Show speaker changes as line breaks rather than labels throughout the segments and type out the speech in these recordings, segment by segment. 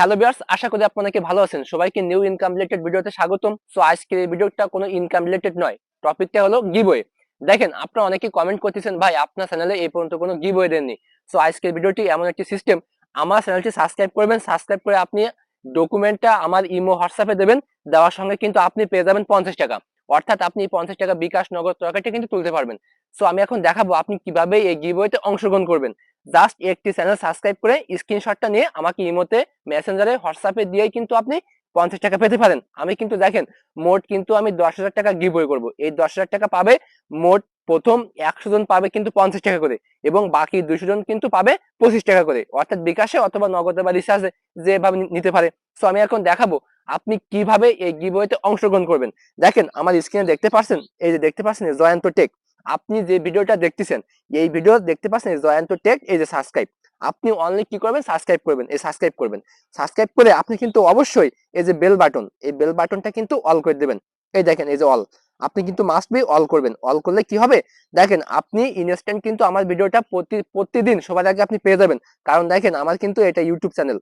Hello বিয়ার্স আশা করি আপনাকে ভালো আছেন। সবাইকে নিউ ইনকাম রিলেটেড ভিডিওতে স্বাগতম। সো আজকের এই ভিডিওটা কোনো ইনকাম রিলেটেড নয়। টপিকটা হলো গিভওয়ে দেখেন, আপনারা অনেকেই কমেন্ট করতেছেন, ভাই, আপনার চ্যানেলে এই পর্যন্ত কোনো গিভওয়ে দেননি। সো আজকের ভিডিওটি এমন একটি সিস্টেম আমার চ্যানেলটি সাবস্ক্রাইব করবেন সাবস্ক্রাইব করে আপনি ডকুমেন্টটা আমার ইমো হোয়াটসঅ্যাপে দেবেন। দেওয়ার সঙ্গে কিন্তু আপনি পেয়ে যাবেন পঞ্চাশ টাকা। অর্থাৎ আপনি পঞ্চাশ টাকা বিকাশ নগদ তরকারিটা কিন্তু তুলতে পারবেন। সো আমি এখন দেখাবো আপনি কীভাবে এই গিভওয়েতে অংশগ্রহণ করবেন। জাস্ট একটি চ্যানেল সাবস্ক্রাইব করে স্ক্রিনশটটা নিয়ে আমাকে ইমোতে, মেসেঞ্জারে, হোয়াটসঅ্যাপে দিয়েই কিন্তু আপনি পঞ্চাশ টাকা পেতে পারেন। আমি কিন্তু দেখেন, মোট কিন্তু আমি দশ হাজার টাকা গিভওয়ে করব। এই দশ হাজার টাকা পাবে, মোট প্রথম একশো জন পাবে কিন্তু পঞ্চাশ টাকা করে এবং বাকি দুইশো জন কিন্তু পাবে পঁচিশ টাকা করে। অর্থাৎ বিকাশে অথবা নগদে বা রিচার্জে যেভাবে নিতে পারে। সো আমি এখন দেখাবো আপনি কীভাবে এই গিভওয়েতে অংশগ্রহণ করবেন। দেখেন, আমার স্ক্রিনে দেখতে পাচ্ছেন এই যে দেখতে পাচ্ছেন জয়ন্ত টেক। আপনি যে ভিডিওটা দেখতেছেন, এই ভিডিও দেখতে পাচ্ছেন জয়ন্ত টেক, এই যে সাবস্ক্রাইব আপনি অনলি কি করবেন? সাবস্ক্রাইব করবেন। এই সাবস্ক্রাইব করবেন। সাবস্ক্রাইব করে আপনি কিন্তু অবশ্যই এই যে বেল বাটন এই বেল বাটনটা কিন্তু অল করে দেবেন। এই দেখেন, এই যে অল আপনি কিন্তু মাস্ট বি অল করবেন। অল করলে কি হবে? দেখেন, আপনি ইনস্ট্যান্ট কিন্তু আমার ভিডিওটা প্রতি, প্রতিদিন সবার আগে আপনি পেয়ে যাবেন। কারণ দেখেন, আমার কিন্তু এটা ইউটিউব চ্যানেল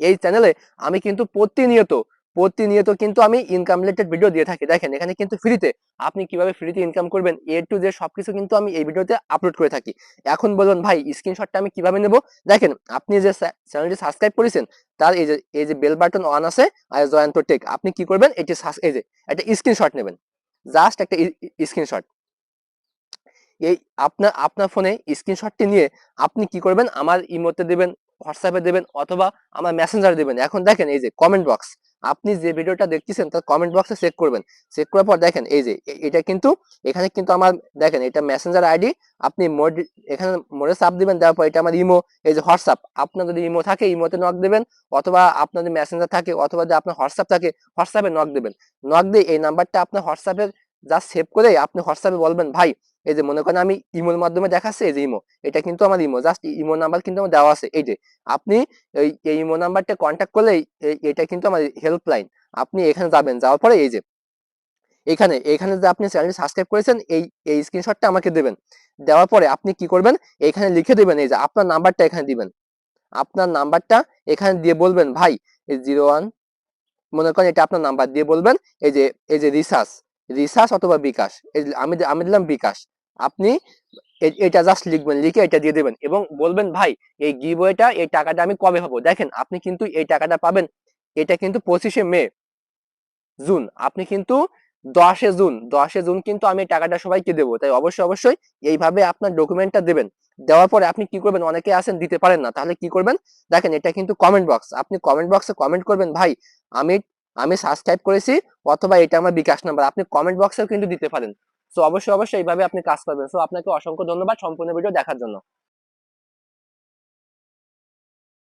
এই চ্যানেলে আমি কিন্তু প্রতিনিয়ত প্রতিনিয়ত কিন্তু আমি ইনকাম রিলেটেড ভিডিও দিয়ে থাকি। দেখেন, এখানে কিন্তু ফ্রিতে আপনি কীভাবে ফ্রিতে ইনকাম করবেন এ টু জে সবকিছু কিন্তু আমি এই ভিডিওতে আপলোড করে থাকি। এখন বলুন ভাই স্ক্রিনশটটা আমি কীভাবে নেব? দেখেন, আপনি যে চ্যানেলটি সাবস্ক্রাইব করেছেন, তার এই যে এই যে বেল বাটন অন আছে, আর জয়ন্ত টেক আপনি কি করবেন? এটি এই যে, একটা স্ক্রিনশট নেবেন। জাস্ট একটা স্ক্রিনশট এই, আপনার আপনার ফোনে স্ক্রিনশটটি নিয়ে আপনি কি করবেন? আমার ইমোতে দেবেন হোয়াটসঅ্যাপে দেবেন অথবা আমার মেসেঞ্জার দেবেন। এখন দেখেন এই যে কমেন্ট বক্স আপনি যে ভিডিওটা দেখতেছেন তার কমেন্ট বক্সে চেক করবেন। চেক করার পর দেখেন এই যে এটা কিন্তু, এখানে কিন্তু আমার দেখেন এটা মেসেঞ্জার আইডি আপনি মোড এখানে মোড়ে চাপ দিবেন, দেওয়ার পর এটা আমার ইমো এই যে হোয়াটসঅ্যাপ আপনার যদি ইমো থাকে ইমোতে নক দেবেন, অথবা আপনার যদি মেসেঞ্জার থাকে, অথবা যদি আপনার হোয়াটসঅ্যাপ থাকে হোয়াটসঅ্যাপে নক দেবেন। নক দিয়ে এই নাম্বারটা আপনার হোয়াটসঅ্যাপে যা সেভ করে আপনি হোয়াটসঅ্যাপে বলবেন, ভাই, এই যে মনে করেন আমি ইমোর মাধ্যমে দেখাচ্ছি এই যে ইমো, এটা কিন্তু আমার ইমো জাস্ট ইমো নাম্বার কিন্তু আমার দেওয়া আছে। এই যে আপনি এই এই ইমো নাম্বারটা কন্ট্যাক্ট করলে এটা কিন্তু আমার হেল্পলাইন আপনি এখানে যাবেন, যাওয়ার পরে এই যে এখানে এখানে যে আপনি চ্যানেলটি সাবস্ক্রাইব করেছেন, এই এই স্ক্রিনশটটা আমাকে দেবেন। দেওয়ার পরে আপনি কি করবেন? এখানে লিখে দেবেন এই যে আপনার নাম্বারটা এখানে দিবেন। আপনার নাম্বারটা এখানে দিয়ে বলবেন, ভাই জিরো ওয়ান মনে করেন এটা আপনার নাম্বার দিয়ে বলবেন, এই যে এই যে রিসার্চ রিসার্চ অথবা বিকাশ আমি আমি দিলাম বিকাশ। আপনি এটা জাস্ট লিখবেন, লিখে এটা দিয়ে দেবেন এবং বলবেন, ভাই, এই গিভওয়েটা এই টাকাটা আমি কবে পাবো? দেখেন, আপনি কিন্তু এই টাকাটা পাবেন, এটা কিন্তু পঁচিশে মে, জুন। আপনি কিন্তু দশে জুন দশে জুন কিন্তু আমি টাকাটা সবাইকে দেবো। তাই অবশ্যই অবশ্যই এইভাবে আপনার ডকুমেন্টটা দেবেন। দেওয়ার পরে আপনি কি করবেন? অনেকে আছেন, দিতে পারেন না। তাহলে কি করবেন? দেখেন, এটা কিন্তু কমেন্ট বক্স আপনি কমেন্ট বক্সে কমেন্ট করবেন, ভাই, আমি আমি সাবস্ক্রাইব করেছি, অথবা এটা আমার বিকাশ নাম্বার আপনি কমেন্ট বক্সেও কিন্তু দিতে পারেন। সো অবশ্যই অবশ্যই এইভাবে আপনি কাজ করবেন। সো আপনাকে অসংখ্য ধন্যবাদ সম্পূর্ণ ভিডিও দেখার জন্য।